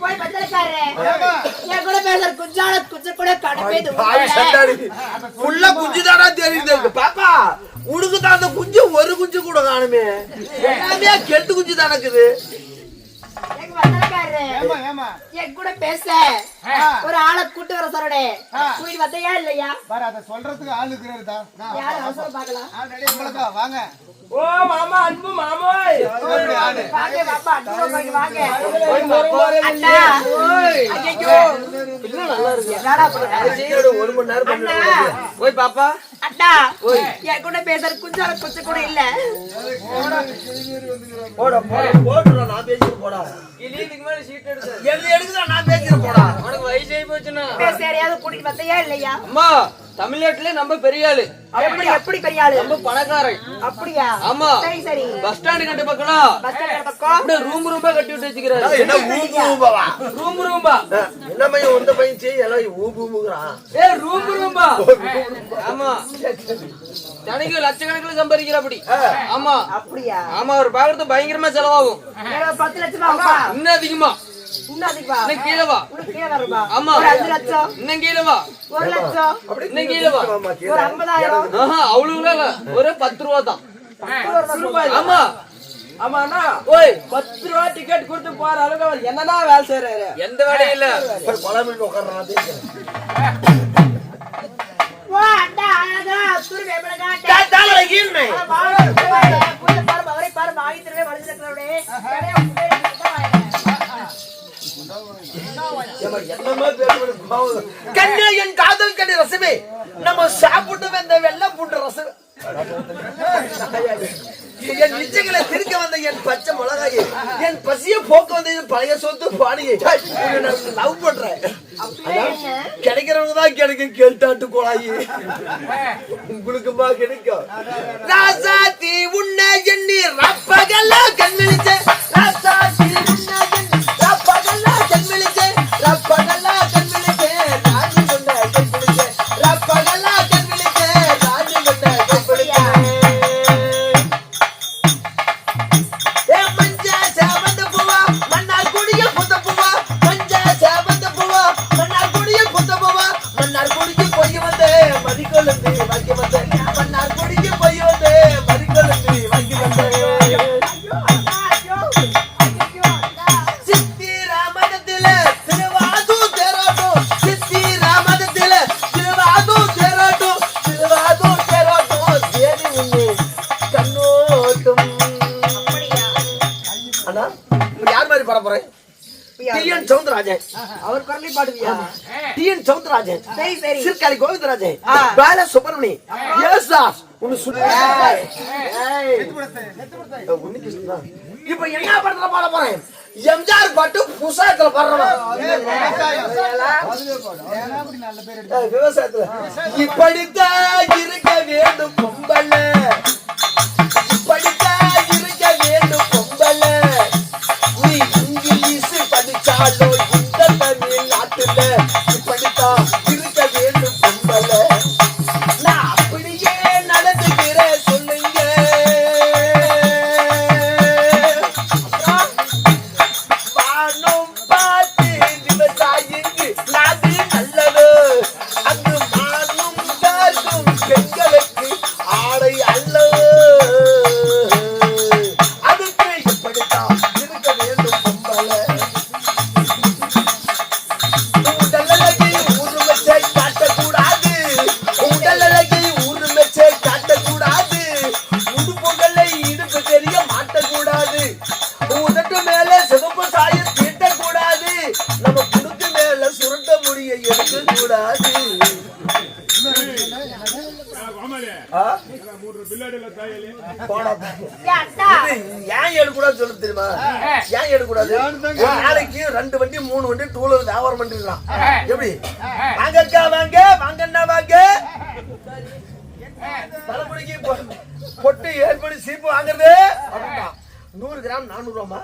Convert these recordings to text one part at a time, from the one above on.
போய் பத்திரக்காரரே என் கூட பேசுற குஞ்சால குஞ்ச கூட சண்டாளி. ஃபுல்லா குஞ்சுதானா தெரியுது. எனக்கு. பாப்பா உனக்குதான் அந்த குஞ்சு ஒரு குஞ்சு கூட காணுமே. எல்லாமே கெட்டு குஞ்சு தானே என் கூட பேச ஒரு ஆளை கூட்டு வர சொல்றே கூட்டிட்டு வந்தையா இல்லையா பாரு அத சொல்றதுக்கு ஆள் இருக்கிறாருதா யாரு அவசரம் பார்க்கலாம் உங்களுக்கா வாங்க ஓ மாமா அன்பு வாங்க பாப்பா அன்பு வாங்க அண்ணா ஐயோ என்னடா ஒரு மணி நேரம். ஓய் பாப்பா அண்ணா என் கூட பேசுற குஞ்சால குஞ்ச கூட இல்ல. போடா. போடா போடுறா நான் பேசிட்டு போடா. மேல சீட் எடுத்து. எது எடுக்குதா நான் பேசிட்டு போடா. உனக்கு வயசு ஆகி போச்சுன்னா பேச யாரையாவது கூட்டிட்டு வந்தையா இல்லையா? அம்மா தமிழ்நாட்டுல நம்ம பெரிய ஆளு எப்படி எப்படி பெரிய ஆளு நம்ம பணக்காரன். அப்படியா? ஆமா. சரி சரி. பஸ் ஸ்டாண்டு கண்டு பக்கம் பஸ் ஸ்டாண்ட் பக்கம்? அப்படியே ரூம் ரூம்பா கட்டி விட்டு வச்சுக்கிறாரு. என்ன ஊம்பு ஊம்பவா? ரூம் ரூம்பா. என்ன பையன் உந்த பையன்? செய்ய எல்லாம் ஊம்பு ஊம்புகிறான் ஏ ரூம் ரூம்பா. ஆமா. தனிக்கு லட்சக்கணக்கில் சம்பாதிக்கிற அப்படி. ஆமா. அப்படியா? ஆமா அவர் பாக்குறது பயங்கரமா செலவாகும். எனக்கு பத்து லட்சம் ஆகுமா இன்னும் அதிகமா. ஒரு அஞ்சு லட்சம். இன்னும் கீழே வா. ஒரு லட்சம். அப்படி இன்னும் கீழே வா. ஆமா, கீழே. ஒரு ஐம்பதாயிரம். ஆஹா அவ்வளவு இல்ல. ஒரு பத்து ரூபா தான். ஆமா ஆமா. அண்ணா ஓய். பத்து ரூபா டிக்கெட் கொடுத்து போற அளவுக்கு அவர் என்னன்னா வேலை செய்யறாரு எந்த வேலையும் இல்ல. போய் பழமிட்டு உட்கார்றான் பேசுறேன் ஓ அண்ணா அழகா துருவி கண்ணே என் காதல் கண்ணி ரசமே. நம்ம சாப்பிட்டு வந்த வெள்ளம் பூண்டு ரசம். என் இச்சைகளை திருக்க வந்த என் பச்சை மிளகாயை என் பசிய போக்க வந்த என் பழைய சொத்து பாணியை. லவ் பண்றேன். கிடைக்கிறவங்க தான் கிடைக்கும் கேட்டாட்டு கோழாயி. உங்களுக்குமா கிடைக்கும். ராசாத்தி உன்னை எண்ணி ரப்பகல்ல கண்விழிச்ச ராசாத்தி உன்னை கண்விழிச்ச ரப்பகல்ல அவர் குரலை பாடுவியா? டிஎன் சவுந்தரராஜன் சரி சரி. சிற்காலி கோவிந்தராஜன். பால சுப்பிரமணி. எஸ் தாஸ் உன்னு சொல்லு. உன்னிகிருஷ்ணா இப்ப என்ன படத்துல பாட போறேன்? எம்ஜிஆர் பாட்டு புஸ்தகத்துல பாடுறவன். விவசாயத்துல. இப்படித்தான் இருக்க வேண்டும் பொம்பல இப்படித்தான் இருக்க வேண்டும் பொம்பல நீ இங்கிலீஷ் படிச்சாலும் இந்த எப்படி? வாங்க அக்கா வாங்க. வாங்க. அண்ணா வாங்க தலைமுடிக்கு பொட்டு ஏற்படி சீப்பு வாங்குறது? அப்படின்னா நூறு கிராம் நானூறு ரூபாமா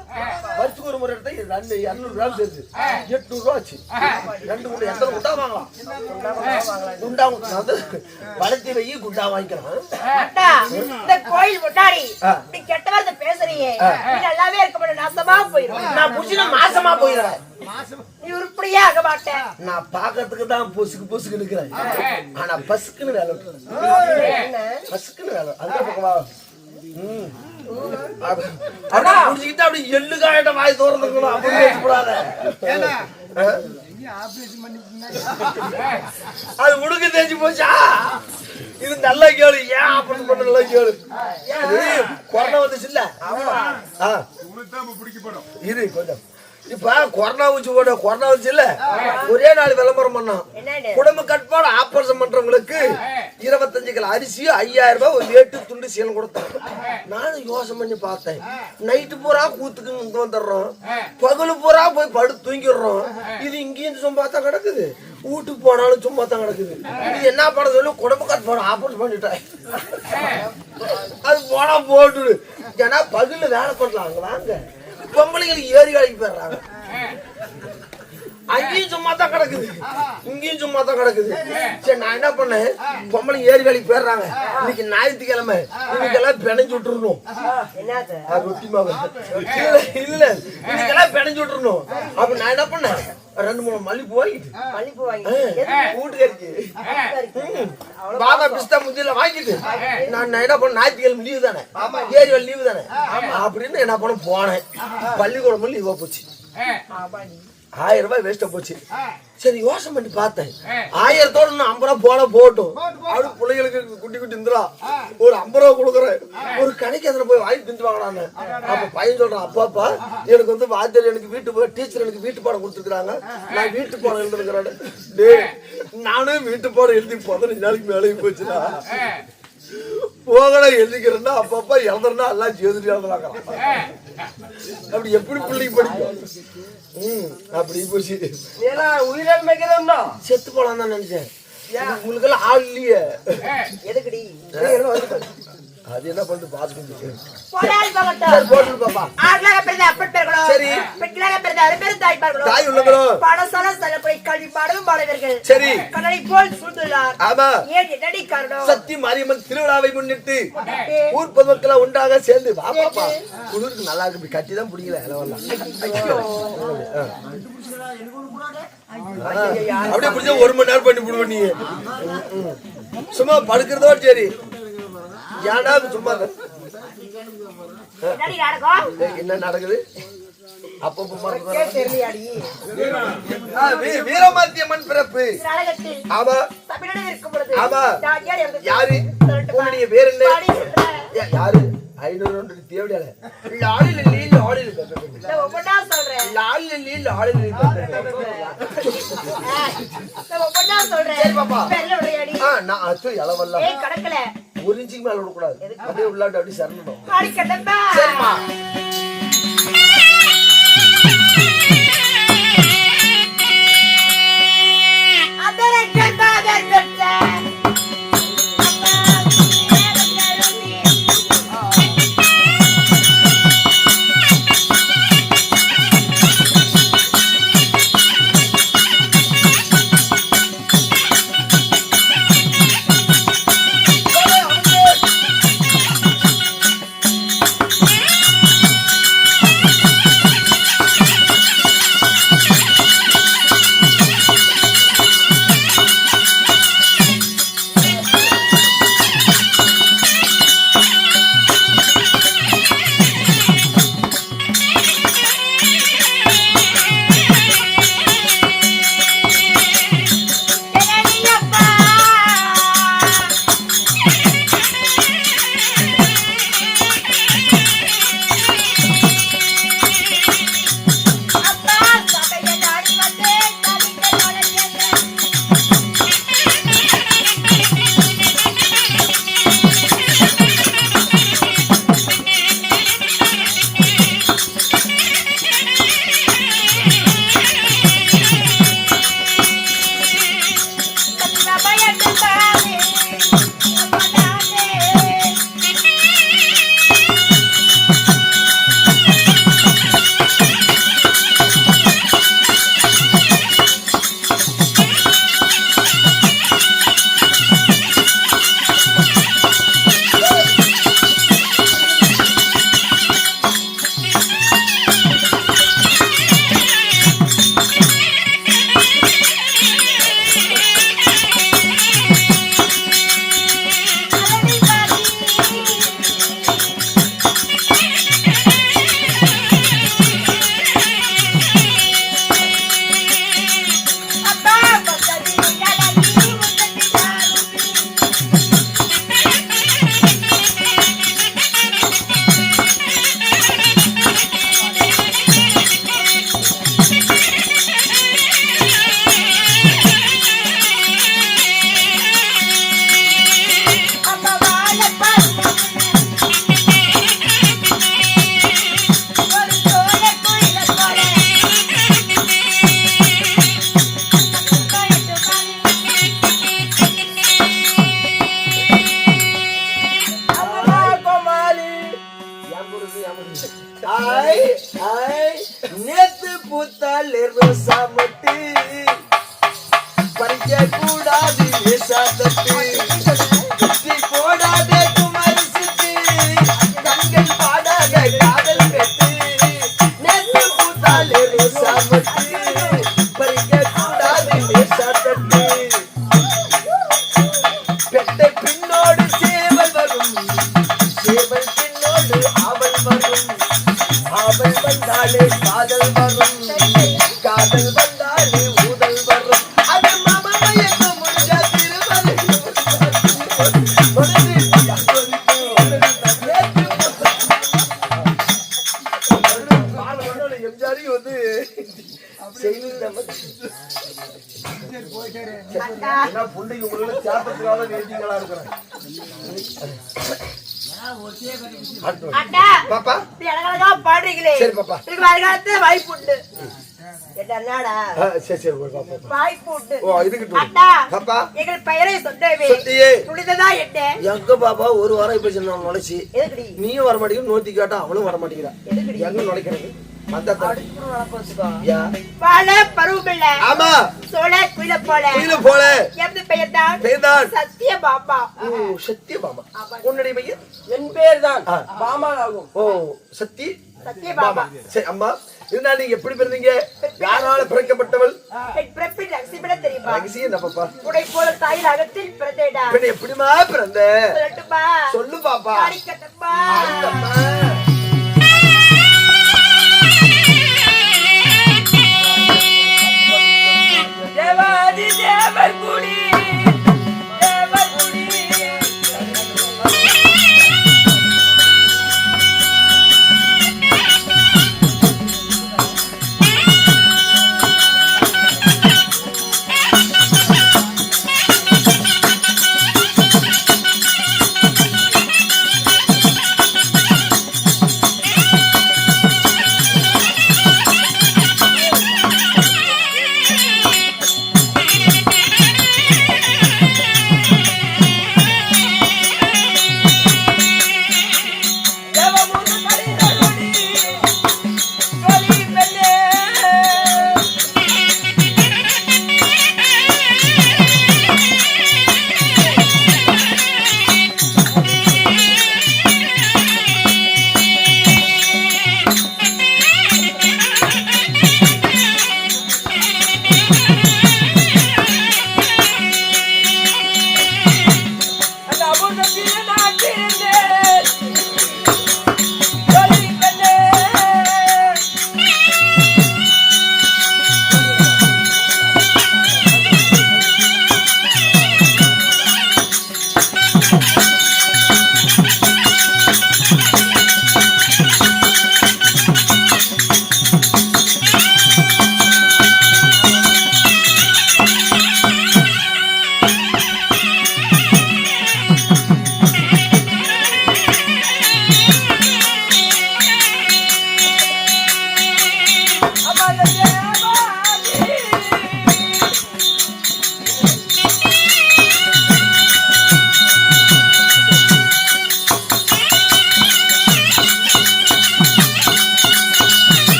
வருஷத்துக்கு ஒரு முறை எடுத்தா ரெண்டு இருநூறு கிராம் சேர்த்து எட்நூறு ரூபா ஆச்சு ரெண்டு குண்டா எத்தனை குண்டா வாங்கலாம்? குண்டா அது வளர்த்தி வை குண்டா வாங்கிக்கலாம். இந்த கோயில் ஆ. நீ கெட்ட வார்த்தை பேசுறியே நீ நல்லாவே இருக்க மாட்டே நாசமா போயிரும். நான் புடிச்சுனா மாசமா போயிடுறேன். நீ உருப்படியே ஆக மாட்டேன் நான் பாக்கிறதுக்கு தான் பொசுக்கு பொசுக்கு நிக்கிறேன். ஆனா பசுக்குன்னு வேலை பசுக்குன்னு வேலை. அந்த பக்கம். ம். அப்ப- அப்படியே புடிச்சுக்கிட்டு அப்படியே எள்ளு காயிட்ட வாய் தோறதுக்கணும் அப்படி பேசக்கூடாத. அது முடுக்கு தேஞ்சு போச்சா? இது நல்ல கேளு ஏன் ஆபரேஷன் பண்ண நல்ல கேளு? இது கொரோனா வந்துச்சு இல்ல? ஆ. இரு கொஞ்சம். இப்ப கொரோனா வச்சு போட கொரோனா இல்ல? ஒரே நாள் விளம்பரம் பண்ணோம் குடும்ப கட்டுப்பாடு ஆபரேஷன் பண்றவங்களுக்கு இருபத்தஞ்சு கிலோ அரிசியும் ஐயாயிரம் ரூபாய் ஒரு வேட்டு துண்டு சீலம் கொடுத்தாங்க நானும் யோசனை பண்ணி பார்த்தேன். நைட்டு பூரா கூத்துக்கு இங்க வந்துடுறோம். பகலு பூரா போய் படுத்து தூங்கிடுறோம். இது இங்கேயும் சும்மா தான் கிடக்குது. வீட்டுக்கு போனாலும் சும்மா தான் கிடக்குது. இது என்ன பண்ண சொல்லி குடும்ப போன ஆபரேஷன் பண்ணிட்டேன். அது போனா போட்டு ஏன்னா பகல்ல வேலை பண்ணலாம். அங்க வாங்க. பொம்பளைங்களுக்கு ஏறி வேலைக்கு போயிடுறாங்க. அங்கேயும் சும்மா தான் கிடக்குது இங்கேயும் சும்மா தான் கிடக்குது சரி நான் என்ன பண்ணேன்? பொம்பளை ஏறி வேலைக்கு போயிடுறாங்க. இன்னைக்கு ஞாயிற்றுக்கிழமை. இன்னைக்கெல்லாம் பிணைஞ்சு அது ரொட்டி மாவு. இல்ல இல்ல. இன்னைக்கெல்லாம் பிணைஞ்சு விட்டுறணும். அப்ப நான் என்ன பண்ணேன்? ரெண்டு மூணு மல்லிப்பூ வாங்கிட்டு. மல்லிப்பூ வாங்கி வீட்டுக்கறிக்கு பாதாம் பிஸ்தா முந்தியில வாங்கிட்டு. நான் நான் என்ன பண்ண ஞாயிற்றுக்கிழமை லீவு தானே? ஏரிவல் லீவு தானே? அப்படின்னு என்ன பண்ண போனேன். பள்ளிக்கூடம் லீவா போச்சு. ஆயிரம் ரூபாய் வேஸ்டா போச்சு. சரி யோசனை பண்ணி பார்த்தேன். ஆயிரத்தோட இன்னும் ஐம்பது ரூபா போனா போட்டும். அப்படி பிள்ளைங்களுக்கு குட்டி குட்டி இருந்துடா. ஒரு ஐம்பது ரூபா கொடுக்குறேன். ஒரு கடைக்கு அதில் போய் வாங்கி திண்டு வாங்கினாங்க அப்ப பையன் சொல்றான் அப்பாப்பா எனக்கு வந்து வாத்தியார் எனக்கு வீட்டு பா- டீச்சர் எனக்கு வீட்டு பாடம் கொடுத்துருக்காங்க நான் வீட்டு பாடம் டேய் நானும் வீட்டு பாடம் எழுதி பதினஞ்சு நாளைக்கு மேலே போச்சுடா. போகடா எழுதிக்கிறேன்னா அப்பப்பா எழுதுறா எல்லாம் ஜோதிடி எழுதுறாங்க அப்படி எப்படி பிள்ளைக்கு படிக்கும்? ம் அப்படி போச்சு ஏன்னா உயிரிழந்து வைக்கிறோம்னா செத்து போலாம் தான் நினைச்சேன். உங்களுக்கு எல்லாம் ஆள் இல்லையே. எதுக்குடி? அது என்ன பண்ணிட்டு பாத்துக்கிட்டு போடாடி போகட்டும். சரி போட்டு பாப்பா. ஆண்களாக பிறந்த அப்பன் பெயர்களும் சரி. பெண்களாக பிறந்த அரும்பெரும் தாய்ப்பார்களும் தாய் உள்ளங்களும் பணசால செல்லப்படி கல்வி பாடவும் பாடுவீர்கள். சரி. கடலை போல் சூழ்ந்துள்ளார். ஆமா. ஏன் என்னடி காரணம்? சக்தி மாரியம்மன் திருவிழாவை முன்னிட்டு ஊர் பொதுமக்களா உண்டாக சேர்ந்து வா பாப்பா. குளிருக்கு நல்லா இருக்கு. இப்படி கட்டி தான் பிடிக்கல இளவெல்லாம் அப்படியே பிடிச்சா ஒரு மணி நேரம் பண்ணி விடுவ நீ. ம், ம். சும்மா படுக்கிறதோ சரி. ஏன்டா சும்மா என்ன நடக்குது? வீரமாத்தியம்மன் பிறப்பு. ஆமா. யார்? உன்னுடைய பேர் என்ன? யாரு? ஐநூறு ரெண்டு தேவையால லாலில நீ லாலில நான் ஒவ்வொன்றா சொல்றேன். லாலில நீ லாலில நான் சொல்றேன். பாப்பா. அச்சோ இளவல்லாம் ஏய் கடக்கல. ஒரு இன்ச்சுக்கு மேல விடக்கூடாது. அப்படியே உள்ளாட்டு அப்படியே சரணும். சரிம்மா. ஆய் ஆய் நேத்து பூத்தால் சமத்து பறிக்க கூட ஏன்னா புள்ளைங்க வேண்டிங்களா இருக்கிறேன் அக்கா பாப்பா. பாடுறீங்களே. சரி. இதுக்கு வாய்ப்பு உண்டு. ஒரு வாரம் இப்ப சின்ன நுழைச்சி நீயும் வர மாட்டேங்கிற நோத்தி கேட்டா அவளும் வர மாட்டேங்கிறா எங்க நுழைக்கிறது? வாழ பருவமில்ல. ஆமா. சோழ குயில போல. குயில போல. எந்த பெயர் தான். சத்திய பாபா ஓ சத்திய பாமா உன்னுடைய பையன் என் பேர் தான் ஆகும் ஓ சத்தி? சத்திய பாமா பாபா சரி அம்மா இருந்தா நீங்க எப்படி பிறந்தீங்க? யாரால பிறக்கப்பட்டவள்? என் பிறப்பின் ரகசியமிட தெரியுமா? ரகசியம் உடை போல அகத்தில் பிறந்தேடா. எப்படிமா பிறந்த? சொல்லட்டுமா? சொல்லு பாப்பா. காரிக்கட்டம்மா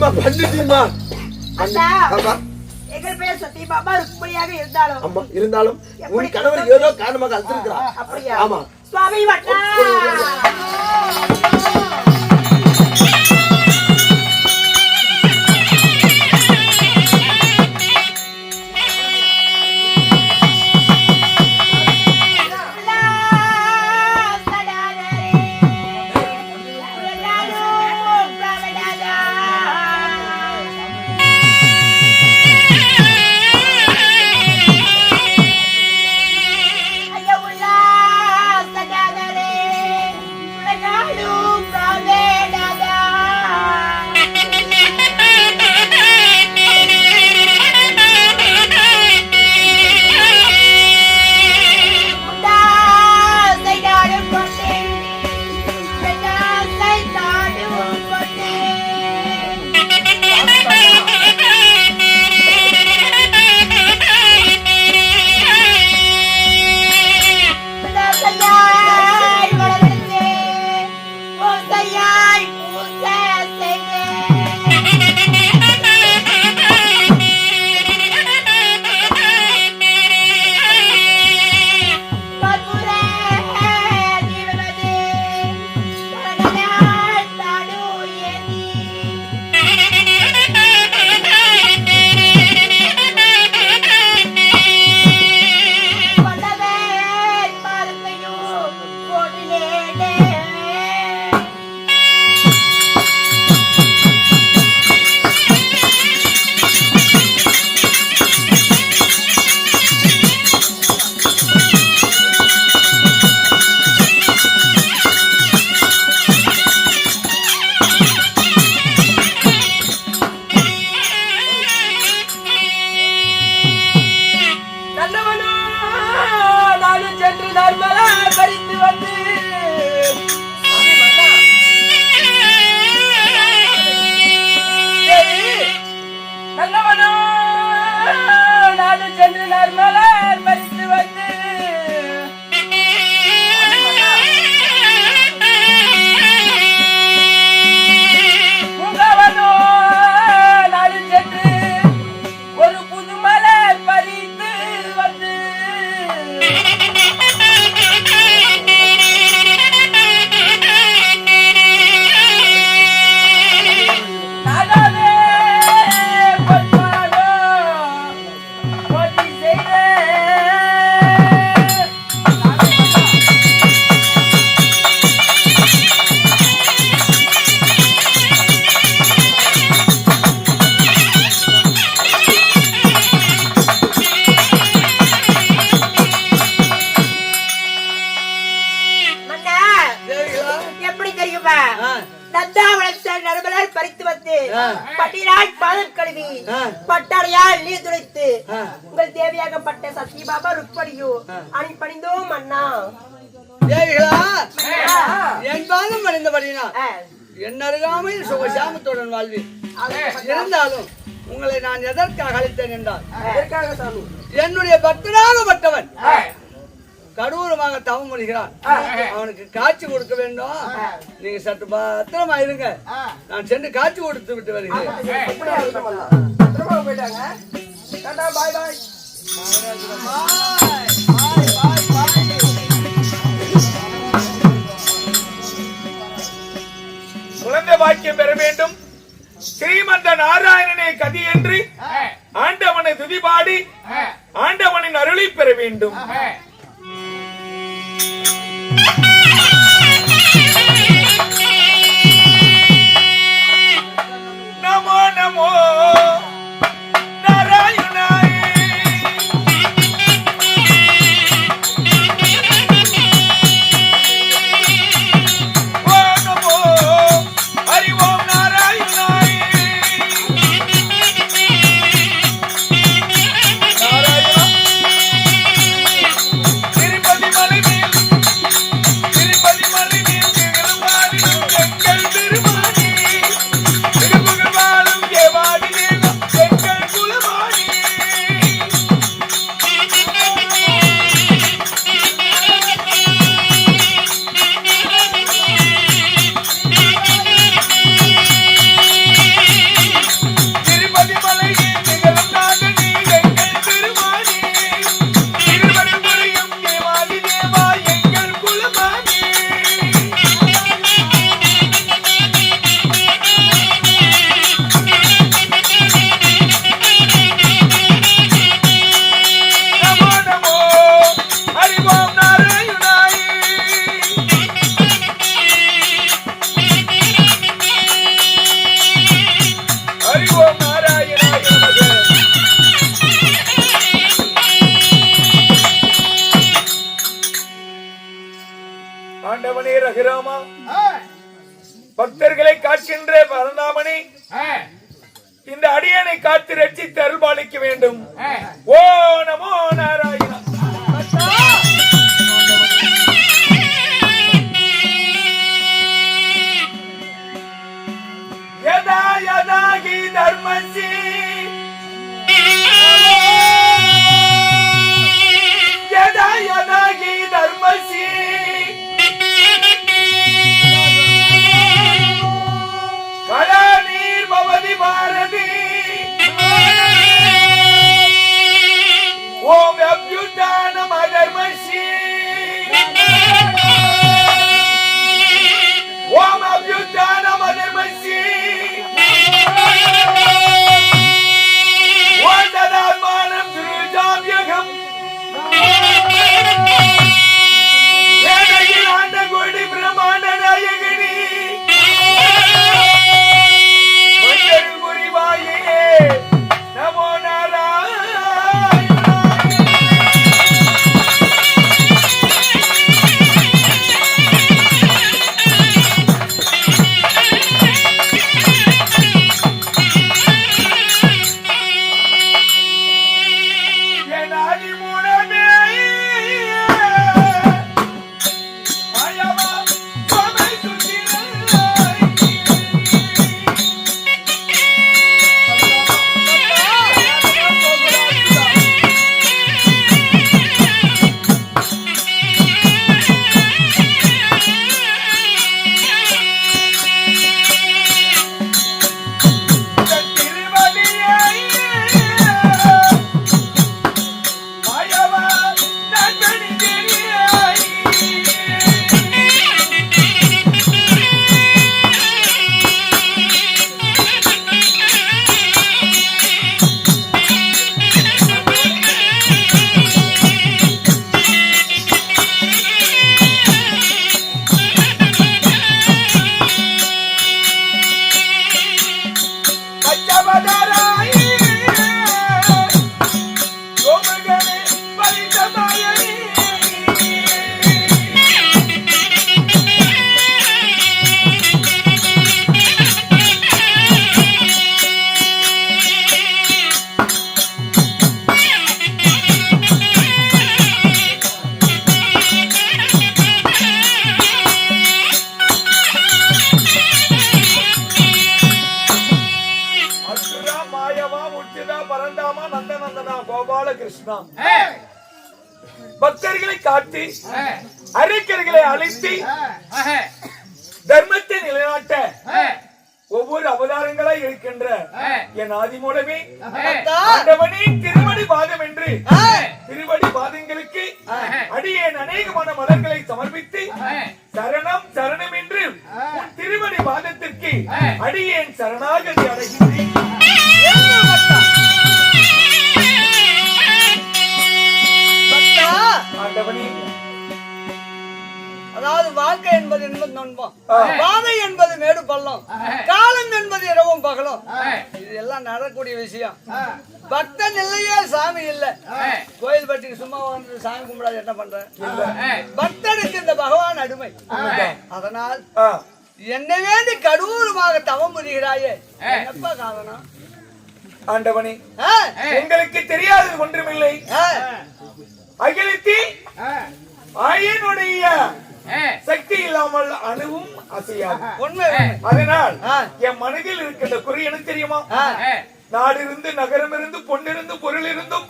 இல்லம்மா பண்ணிட்டீமா அண்ணா ஆமா எங்கள் சத்யபாபா ருக்மணியாக இருந்தாலும். ஆமா இருந்தாலும் உன் கணவர் ஏதோ காரணமாக அழுத்திருக்கிறார். அப்படியா? ஆமா. சுவாமி வட்டா. ருக்மணியோ அணி பணிந்தோம் அண்ணா தேவிகளா? என் பாதம் அடைந்தபடினா ஆ. என் அருகாமையில் சுகசாமத்துடன் வாழ்வி இருந்தாலும் உங்களை நான் எதற்காக அழைத்தேன் என்றால் என்னுடைய பக்தனாகப்பட்டவன் கடூரமாக தவம் பண்ணுகிறான் அவனுக்கு காட்சி கொடுக்க வேண்டும் நீங்க சற்று பத்திரமா இருங்க நான் சென்று காட்சி கொடுத்து விட்டு வருகிறேன் குழந்தை பாக்கியம் பெற வேண்டும். ஸ்ரீமந்த நாராயணனே கதி என்று ஆண்டவனை துதிபாடி. ஆண்டவனின் அருளை பெற வேண்டும். திருமணி பாதம் என்று. திருவடி பாதங்களுக்கு அடியேன் அநேகமான மலர்களை சமர்ப்பித்து சரணம் சரணம் என்று உன் பாதத்திற்கு அடியேன் சரணாகதி அடைகின்றேன். ஆண்டவனே. அதாவது வாழ்க்கை என்பது துன்பம் ஆ. பாதை என்பது மேடு பள்ளம். காலம் என்பது இரவும் பகலும். இது எல்லாம் நடக்கக்கூடிய விஷயம். பக்தன் இல்லையே சாமி இல்ல. கோயில் பட்டிக்கு சும்மா வந்து சாமி கும்பிடாது என்ன பண்ற பக்தனுக்கு இந்த பகவான் அடிமை. அதனால் என்னை வேண்டி கடூரமாக தவம் புரிகிறாயே. என்னப்பா காரணம்? ஆண்டவனே? உங்களுக்கு தெரியாதது ஒன்றுமில்லை. ஆ? அகிலத்தில் ஆயனுடைய சக்தி இல்லாமல் அணுவும் அசையாது உண்மை. அதனால். என் மனதில் இருக்கின்ற குறி எனக்கு தெரியுமா. நாடிருந்து நகரம் இருந்து பொன்னிருந்து பொருள் இருந்தும்?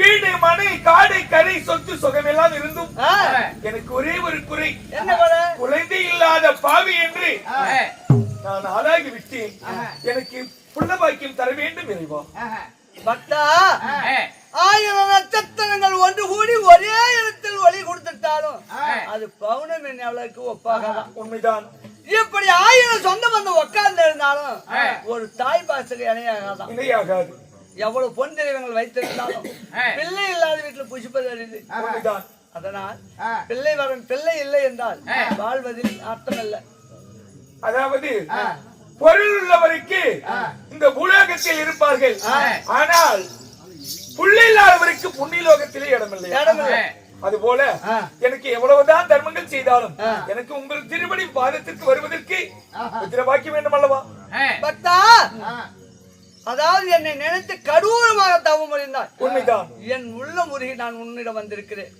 வீடு மனை காடு கரை சொத்து சுகமெல்லாம் இருந்தும்? எனக்கு ஒரே ஒரு குறை என்ன குறை? குழந்தை இல்லாத பாவி என்று நான் ஆளாகி விட்டேன் எனக்கு புள்ள பாக்கியம் தர வேண்டும் இறைவா பக்தா ஆயிரம் நட்சத்திரங்கள் ஒன்று கூடி ஒரே இடத்தில் ஒளி கொடுத்துட்டாலும் அது பௌர்ணமி நிலவுக்கு ஒப்பாகலாம் உண்மைதான். இப்படி ஆயிரம் சொந்த பந்தம் உட்கார்ந்து இருந்தாலும் ஒரு தாய் பாசத்துக்கு இணையாகாதான் இணையாகாது. எவ்வளவு பொன் தெய்வங்கள் வைத்திருந்தாலும் பிள்ளை இல்லாத வீட்டுல புஷ்பது உண்மைதான். அதனால் பிள்ளை வரும் பிள்ளை இல்லை என்றால் வாழ்வதில் அர்த்தம் இல்லை அதாவது பொருள் உள்ளவருக்கு இந்த பூலோகத்தில் இருப்பார்கள். ஆனால் புள்ளில்லாதவருக்கு புண்ணிலோகத்திலே இடமில்லை. இடமில்லை. அது போல எனக்கு எவ்வளவுதான் தர்மங்கள் செய்தாலும் எனக்கு உங்கள் திருவடி பாதத்திற்கு வருவதற்கு உத்திரவாக்கி வேண்டும் அல்லவா பக்தா! அதாவது என்னை நினைத்து கடூரமாக தவம் புரிந்தாய் உண்மைதான். என் உள்ள முருகி நான் உன்னிடம் வந்திருக்கிறேன்.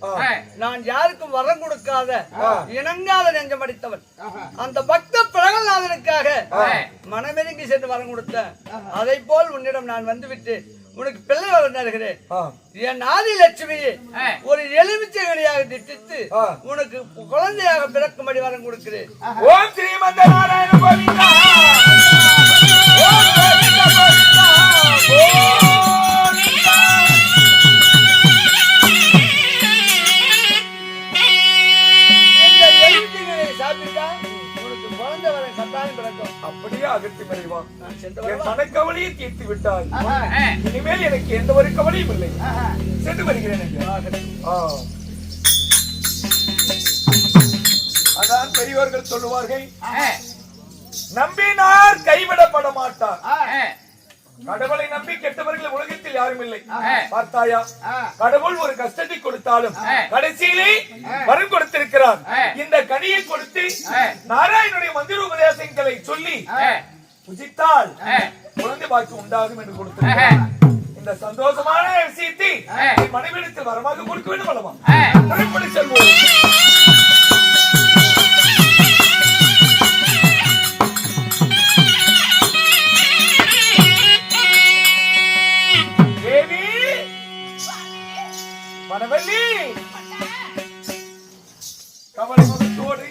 நான் யாருக்கும் வரம் கொடுக்காத இணங்காத நெஞ்சம் அடித்தவன். அந்த பக்த பிரகலாதனுக்காக மனமெருங்கி சென்று வரம் கொடுத்தேன். அதை போல் உன்னிடம் நான் வந்துவிட்டு உனக்கு பிள்ளை வரம் தருகிறேன். ஆ. என் ஆதி லட்சுமியை ஒரு எலுமிச்சை கனியாக திட்டித்து. உனக்கு குழந்தையாக பிறக்கும்படி வரம் கொடுக்கிறேன். ஓம் ஸ்ரீமந்த நாராயண கோவிந்தா. என்? மனக்கவலையை தீர்த்து விட்டாய். இனிமேல் எனக்கு எந்த ஒரு கவலையும் இல்லை. சென்று வருகிறேன். அதான் பெரியவர்கள் சொல்லுவார்கள் நம்பினார் கைவிடப்பட மாட்டார். கடவுளை நம்பி கெட்டவர்கள் உலகத்தில் யாரும் இல்லை. பார்த்தாயா? கடவுள் ஒரு கஷ்டத்தை கொடுத்தாலும் கடைசியிலே வரம் கொடுத்திருக்கிறார். இந்த கனியை கொடுத்து நாராயணனுடைய மந்திர உபதேசங்களை சொல்லி புஜித்தால் குழந்தை பாக்கி உண்டாகும் என்று கொடுத்திருக்கிறார். இந்த சந்தோஷமான விஷயத்தை மனைவிடத்தில் வரமாக கொடுக்க வேண்டும் அல்லவா? புறப்படி செல்வோம். தேவி மனவல்லி கவலை முகத்தோடு